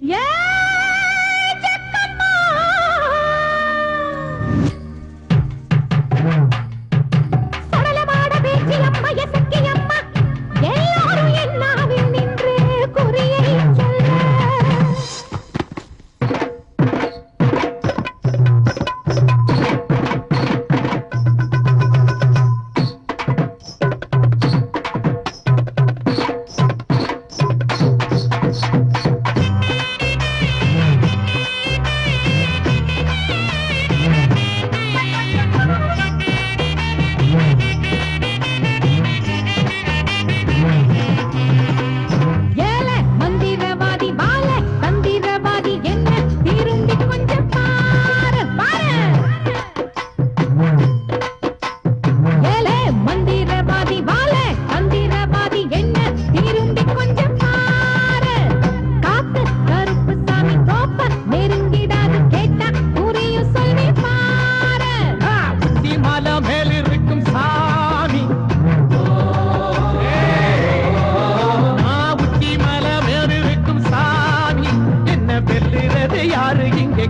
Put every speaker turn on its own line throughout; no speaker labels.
Yeah!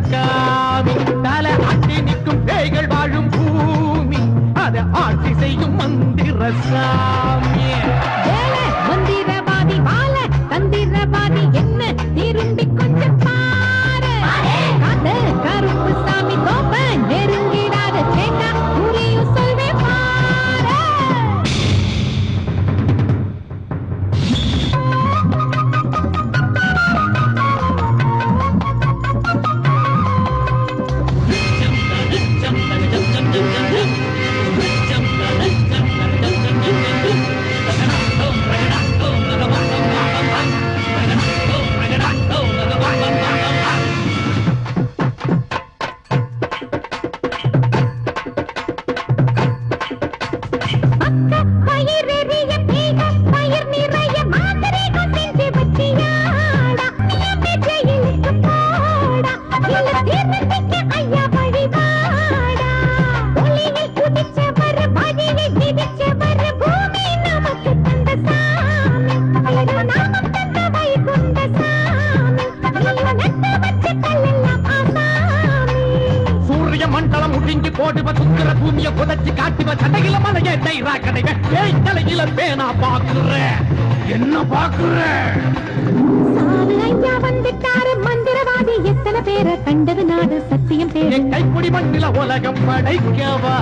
பட்டாமி தல ஆட்டி நிற்கும் பேய்கள் வாழும் பூமி. அதை ஆட்சி செய்யும் மந்திர சாமி
மந்திரவாதி வாழ தந்திரவாதி
பிடுங்கி போடுவ துக்குற பூமிய புதைச்சு காட்டுவ சண்டையில மலைய டைரா கடைவ ஏய் தலையில பேனா பாக்குற. என்ன பாக்குற?
ஐயா வந்துட்டாரு மந்திரவாதி. எத்தனை பேரை கண்டது நாடு? சத்தியம் பேர்.
கைப்பொடி மண்ணில உலகம் படைக்கவா?